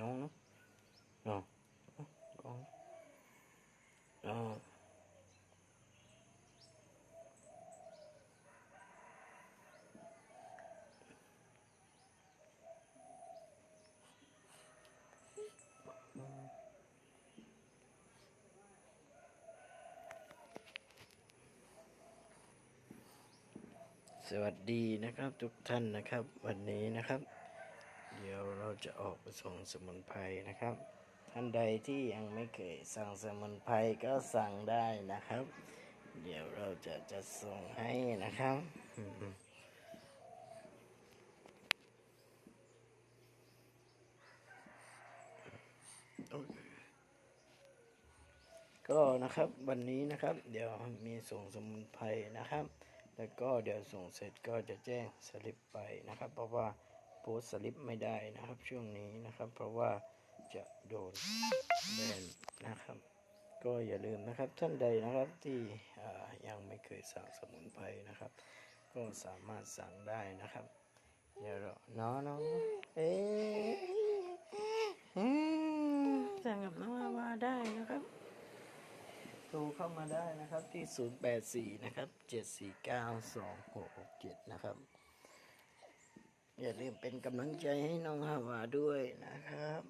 น้องเนาะน้ออสวัสดีนะครับทุกท่านนะครับ วันนี้นะครับ เดี๋ยวเราจะออกไปส่งสมุนไพรนะครับ ท่านใดที่ยังไม่เคยสั่งสมุนไพรก็สั่งได้นะครับ เดี๋ยวเราจะจะส่งให้นะครับก็นะครับวันนี้นะครับ เดี๋ยวมีส่งสมุนไพรนะครับ แล้วก็เดี๋ยวส่งเสร็จก็จะแจ้งสลิปไปนะครับ เพราะว่า พสต์สลิปไม่ได้นะครับช่วงนี้นะครับ เพราะว่าจะโดนแบนนะครับ ก็อย่าลืมนะครับท่านใดนะครับที่อ่ายังไม่เคยสั่งสมุนไพรนะครับ ก็สามารถสั่งได้นะครับเดี๋ยวเราน้องน้องเอ๊ะอืมสั่งกับน้องอาวาได้นะครับโทรเข้ามาได้นะครับที่ 084 นะครับ 7492667 นะครับ อย่าลืมเป็นกำลังใจให้น้องฮาวาด้วยนะครับ